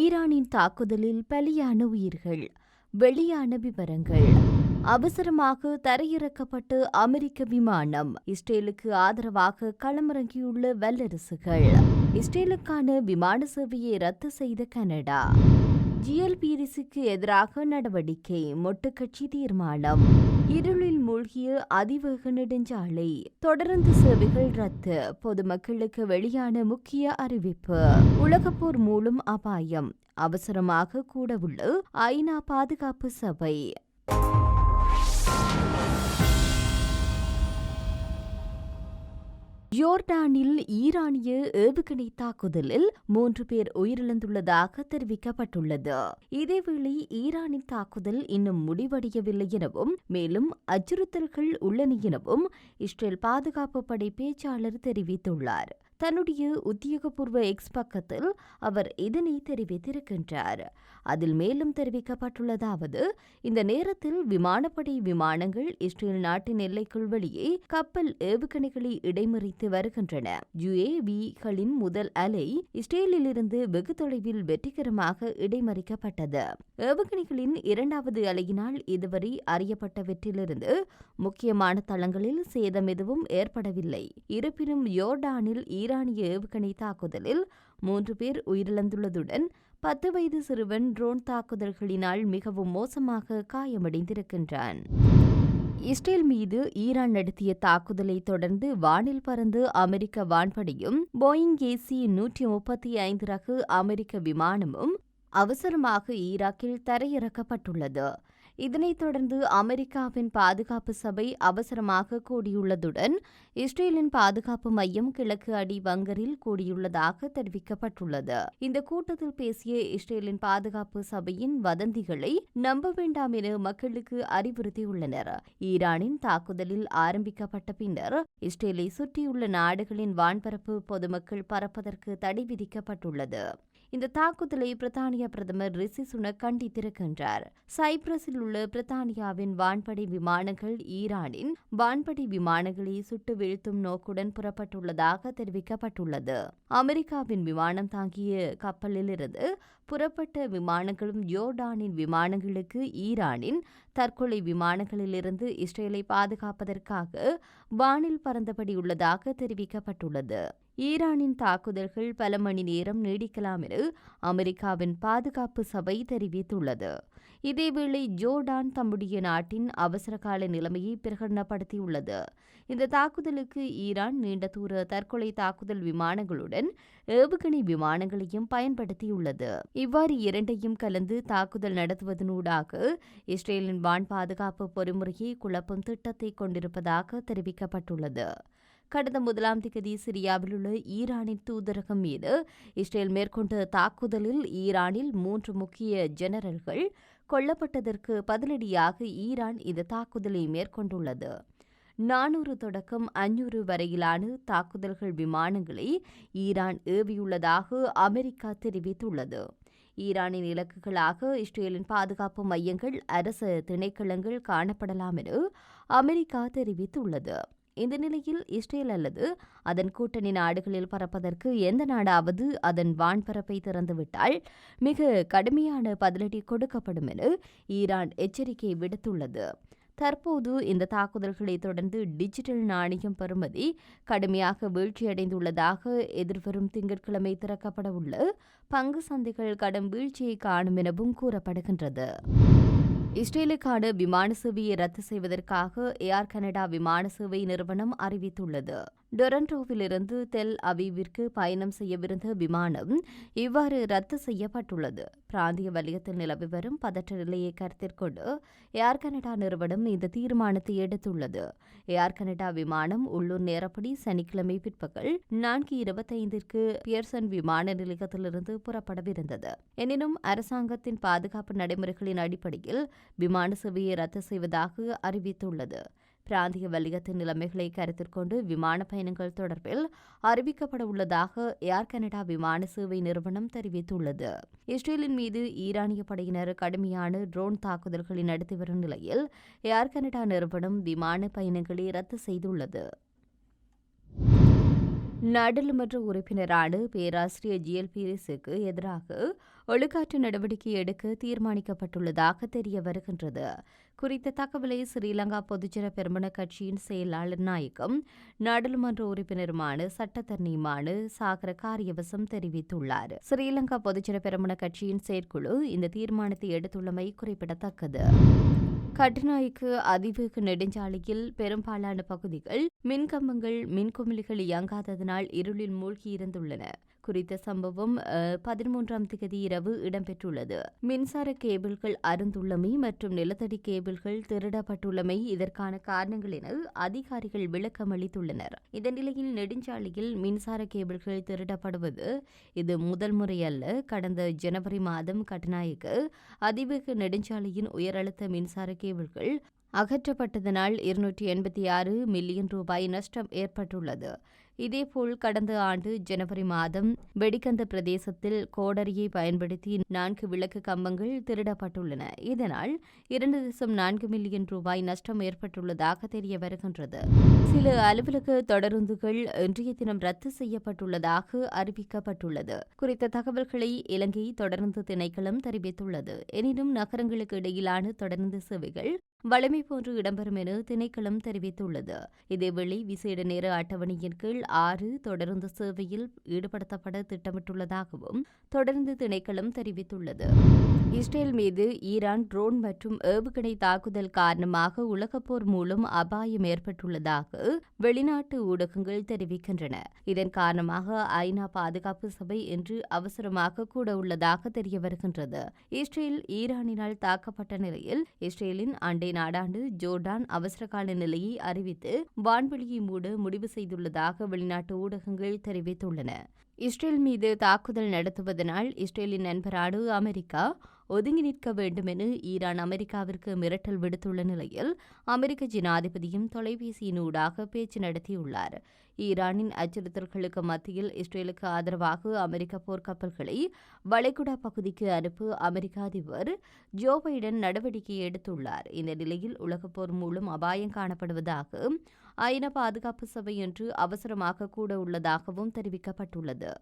ஈரானின் தாக்குதலில் பலியான உயிர்கள். வெளியான விவரங்கள். அவசரமாக தரையிறக்கப்பட்டு அமெரிக்க விமானம் இஸ்ரேலுக்கு ஆதரவாக களமிறங்கியுள்ள வல்லரசுகள். இஸ்ரேலுக்கான விமான சேவையை ரத்து செய்த கனடா. ஜிஎல்பிரிசுக்கு எதிராக நடவடிக்கை மொட்டுக்கட்சி தீர்மானம். இருளில் மூழ்கிய அதிவேக நெடுஞ்சாலை தொடர்ந்து சேவைகள் ரத்து பொதுமக்களுக்கு வெளியான முக்கிய அறிவிப்பு. உலகப்போர் மூலம் அபாயம். அவசரமாக கூடவுள்ள ஐநா பாதுகாப்பு சபை ஜோர்டானில் ஈரானிய ஏவுகணை தாக்குதலில் மூன்று பேர் உயிரிழந்துள்ளதாக தெரிவிக்கப்பட்டுள்ளது. இதேவேளை ஈரானின் தாக்குதல் இன்னும் முடிவடையவில்லை எனவும் மேலும் அச்சுறுத்தல்கள் உள்ளன எனவும் இஸ்ரேல் பாதுகாப்பு படை பேச்சாளர் தெரிவித்துள்ளார். தன்னுடைய உத்தியோகபூர்வ எக்ஸ் பக்கத்தில் அவர் இதனை தெரிவித்திருக்கின்றார். அதில் மேலும் தெரிவிக்கப்பட்டுள்ளதாவது இந்த நேரத்தில் விமானப்படை விமானங்கள் இஸ்ரேல் நாட்டின் எல்லைக்குள் வெளியே கப்பல் ஏவுகணைகளை இடைமறித்து வருகின்றன. யுஏவிகளின் முதல் அலை இஸ்ரேலிலிருந்து வெகு தொலைவில் வெற்றிகரமாக இடைமறிக்கப்பட்டது. ஏவுகணைகளின் இரண்டாவது அலையினால் இதுவரை அறியப்பட்டவற்றிலிருந்து முக்கியமான தளங்களில் சேதம் எதுவும் ஏற்படவில்லை. இருப்பினும் யோர்டானில் ஈரானிய ஏவுகணை தாக்குதலில் மூன்று பேர் உயிரிழந்துள்ளதுடன் பத்து வயது சிறுவன் ட்ரோன் தாக்குதல்களினால் மிகவும் மோசமாக காயமடைந்திருக்கின்றான். இஸ்ரேல் மீது ஈரான் நடத்திய தாக்குதலை தொடர்ந்து வானில் பறந்து அமெரிக்க வான்படையும் போயிங் ஏசி நூற்றி முப்பத்தி ஐந்து ரகு அமெரிக்க விமானமும் அவசரமாக ஈராக்கில் தரையிறக்கப்பட்டுள்ளது. இதனைத் தொடர்ந்து அமெரிக்காவின் பாதுகாப்பு சபை அவசரமாக கூடியுள்ளதுடன் இஸ்ரேலின் பாதுகாப்பு மையம் கிழக்கு அடி வங்கரில் கூடியுள்ளதாக தெரிவிக்கப்பட்டுள்ளது. இந்த கூட்டத்தில் பேசிய இஸ்ரேலின் பாதுகாப்பு சபையின் வதந்திகளை நம்ப வேண்டாம் என மக்களுக்கு அறிவுறுத்தியுள்ளனர். ஈரானின் தாக்குதலில் ஆரம்பிக்கப்பட்ட பின்னர் இஸ்ரேலை சுற்றியுள்ள நாடுகளின் வான்பரப்பு பொதுமக்கள் பறப்பதற்கு தடை விதிக்கப்பட்டுள்ளது. இந்த தாக்குதலை பிரித்தானிய பிரதமர் ரிஷி சுனக் கண்டித்திருக்கின்றார். சைப்ரஸில் உள்ள பிரித்தானியாவின் வான்படை விமானங்கள் ஈரானின் வான்படை விமானங்களை சுட்டு வீழ்த்தும் நோக்குடன் புறப்பட்டுள்ளதாக தெரிவிக்கப்பட்டுள்ளது. அமெரிக்காவின் விமானம் தாங்கிய கப்பலிலிருந்து புறப்பட்ட விமானங்களும் யோர்டானின் விமானங்களுக்கு ஈரானின் தற்கொலை விமானங்களிலிருந்து இஸ்ரேலை பாதுகாப்பதற்காக வானில் பறந்தபடி உள்ளதாக தெரிவிக்கப்பட்டுள்ளது. ஈரானின் தாக்குதல்கள் பல மணி நேரம் நீடிக்கலாம் என அமெரிக்காவின் பாதுகாப்பு சபை தெரிவித்துள்ளது. இதேவேளை ஜோர்டான் தம்முடைய நாட்டின் அவசரகால நிலைமையை பிரகடனப்படுத்தியுள்ளது. இந்த தாக்குதலுக்கு ஈரான் நீண்ட தூர தற்கொலை தாக்குதல் விமானங்களுடன் ஏவுகணை விமானங்களையும் பயன்படுத்தியுள்ளது. இவ்வாறு இரண்டையும் கலந்து தாக்குதல் நடத்துவதனூடாக இஸ்ரேலின் வான் பாதுகாப்பு பொறிமுறையை குழப்பும் திட்டத்தை கொண்டிருப்பதாக தெரிவிக்கப்பட்டுள்ளது. கடந்த முதலாம் திகதி சிரியாவில் உள்ள ஈரானின் தூதரகம் மீது இஸ்ரேல் மேற்கொண்ட தாக்குதலில் ஈரானில் மூன்று முக்கிய ஜெனரல்கள் கொல்லப்பட்டதற்கு பதிலடியாக ஈரான் இந்த தாக்குதலை மேற்கொண்டுள்ளது. நானூறு தொடக்கம் அஞ்சூறு வரையிலான தாக்குதல்கள் விமானங்களை ஈரான் ஏவியுள்ளதாக அமெரிக்கா தெரிவித்துள்ளது. ஈரானின் இலக்குகளாக இஸ்ரேலின் பாதுகாப்பு மையங்கள் அரசு திணைக்களங்கள் காணப்படலாம் என அமெரிக்கா தெரிவித்துள்ளது. இந்த நிலையில் இஸ்ரேல் அல்லது அதன் கூட்டணி நாடுகளில் பறப்பதற்கு எந்த நாடாவது அதன் வான்பரப்பை திறந்துவிட்டால் மிக கடுமையான பதிலடி கொடுக்கப்படும் என ஈரான் எச்சரிக்கை விடுத்துள்ளது. தற்போது இந்த தாக்குதல்களை தொடர்ந்து டிஜிட்டல் நாணயம் பெறுமதி கடுமையாக வீழ்ச்சியடைந்துள்ளதாக எதிர்வரும் திங்கட்கிழமை திறக்கப்படவுள்ள பங்கு சந்தைகள் கடும் வீழ்ச்சியை காணும் எனவும் கூறப்படுகின்றது. இஸ்ரேலுக்கான விமான சேவையை ரத்து செய்வதற்காக ஏர் கனடா விமான சேவை நிறுவனம் அறிவித்துள்ளது. டொரண்டோவிலிருந்து தெல் அவீவிற்கு பயணம் செய்யவிருந்த விமானம் இவ்வாறு ரத்து செய்யப்பட்டுள்ளது. பிராந்திய வலயத்தில் நிலவி வரும் பதற்ற நிலையை கருத்தில் கொண்டு ஏர் கனடா நிறுவனம் இந்த தீர்மானத்தை எடுத்துள்ளது. ஏர் கனடா விமானம் உள்ளூர் நேரப்படி சனிக்கிழமை பிற்பகல் நான்கு இருபத்தைந்திற்கு பியர்சன் விமான நிலையத்திலிருந்து புறப்படவிருந்தது. எனினும் அரசாங்கத்தின் பாதுகாப்பு நடைமுறைகளின் அடிப்படையில் விமான சேவையை ரத்து செய்வதாக அறிவித்துள்ளது. பிராந்திய வலியத்தின் நிலைமைகளை கருத்தில் கொண்டு விமான பயணங்கள் தொடர்பில் அறிவிக்கப்பட உள்ளதாக ஏர் கனடா விமான சேவை நிறுவனம் தெரிவித்துள்ளது. இஸ்ரேலின் மீது ஈரானிய படையினர் கடுமையான ட்ரோன் தாக்குதல்களை நடத்தி வரும் நிலையில் ஏர் கனடா நிறுவனம் விமான பயணங்களை ரத்து செய்துள்ளது. நாடாளுமன்ற உறுப்பினரான பேராசிரியர் ஜிஎல் பீரிஸுக்கு எதிராக ஒழுக்காற்று நடவடிக்கை எடுக்க தீர்மானிக்கப்பட்டுள்ளதாக தெரிய வருகின்றது. குறித்த தகவலை ஸ்ரீலங்கா பொதுஜன பெருமன கட்சியின் செயலாளர் நாயகம் நாடாளுமன்ற உறுப்பினருமான சட்டத்தரணியுமான சாகர காரியவசம் தெரிவித்துள்ளார். ஸ்ரீலங்கா பொதுஜன பெருமன கட்சியின் செயற்குழு இந்த தீர்மானத்தை எடுத்துள்ளமை குறிப்பிடத்தக்கது. கட்டுநாய்க்கு அதிவேக நெடுஞ்சாலையில் பெரும்பாலான பகுதிகள் மின்கம்பங்கள் மின்குமிழிகள் இயங்காததனால் இருளில் மூழ்கியிருந்துள்ளன. குறித்த சம்பவம் பதிமூன்றாம் தேதி இரவு இடம்பெற்றுள்ளது. மின்சார கேபிள்கள் அருந்துள்ளமை மற்றும் நிலத்தடி கேபிள்கள் திருடப்பட்டுள்ளமை இதற்கான காரணங்கள் என அதிகாரிகள் விளக்கம் அளித்துள்ளனர். இந்த நிலையில் நெடுஞ்சாலையில் மின்சார கேபிள்கள் திருடப்படுவது இது முதல் முறை அல்ல. கடந்த ஜனவரி மாதம் கட்நாயக்கு அதிவேக நெடுஞ்சாலையின் உயரழுத்த மின்சார கேபிள்கள் அகற்றப்பட்டதனால் இருநூற்றி எண்பத்தி ஆறு மில்லியன் ரூபாய் நஷ்டம் ஏற்பட்டுள்ளது. இதேபோல் கடந்த ஆண்டு ஜனவரி மாதம் வெடிக்கந்த பிரதேசத்தில் கோடரியை பயன்படுத்தி நான்கு விளக்கு கம்பங்கள் திருடப்பட்டுள்ளன. இதனால் இரண்டு தசம் நான்கு மில்லியன் ரூபாய் நஷ்டம் ஏற்பட்டுள்ளதாக தெரிய வருகின்றது. சில அலுவலக தொடருந்துகள் இன்றைய தினம் ரத்து செய்யப்பட்டுள்ளதாக அறிவிக்கப்பட்டுள்ளது. குறித்த தகவல்களை இலங்கை தொடருந்து திணைக்களம் தெரிவித்துள்ளது. எனினும் நகரங்களுக்கு இடையிலான தொடர்ந்து சேவைகள் வளமை போன்று இடம்பெறும் என திணைக்களம் தெரிவித்துள்ளது. இதேவேளை விசேட நேர அட்டவணையின் கீழ் ஆறு தொடர்ந்து சேவையில் ஈடுபடுத்தப்பட திட்டமிட்டுள்ளதாகவும் தொடர்ந்து திணைக்களம் தெரிவித்துள்ளது. இஸ்ரேல் மீது ஈரான் ட்ரோன் மற்றும் ஏவுகணை தாக்குதல் காரணமாக உலகப்போர் மூலம் அபாயம் ஏற்பட்டுள்ளதாக வெளிநாட்டு ஊடகங்கள் தெரிவிக்கின்றன. இதன் காரணமாக ஐநா பாதுகாப்பு சபை இன்று அவசரமாக கூட உள்ளதாக தெரிய வருகின்றது இஸ்ரேல் ஈரானினால் தாக்கப்பட்ட நிலையில் இஸ்ரேலின் அண்டை நாடாண்டு ஜோர்டான் அவசரகால நிலையை அறிவித்து வான்வெளியை மூட முடிவு செய்துள்ளதாக வெளிநாட்டு ஊடகங்கள் தெரிவித்துள்ளன. இஸ்ரேல் மீது தாக்குதல் நடத்துவதனால் இஸ்ரேலின் நண்பராடு அமெரிக்கா ஒதுங்கி நிற்க வேண்டும் என ஈரான் அமெரிக்காவிற்கு மிரட்டல் விடுத்துள்ள நிலையில் அமெரிக்க ஜனாதிபதியும் தொலைபேசியினூடாக பேச்சு நடத்தியுள்ளார். ஈரானின் அச்சுறுத்தல்களுக்கு மத்தியில் இஸ்ரேலுக்கு ஆதரவாக அமெரிக்க போர்க்கப்பல்களை வளைகுடா பகுதிக்கு அனுப்ப அமெரிக்க அதிபர் ஜோ பைடன் நடவடிக்கை எடுத்துள்ளார். இந்த நிலையில் உலகப்போர் மூலம் அபாயம் காணப்படுவதாக ஐநா பாதுகாப்பு சபை என்று அவசரமாக கூட உள்ளதாகவும் தெரிவிக்கப்பட்டுள்ளது.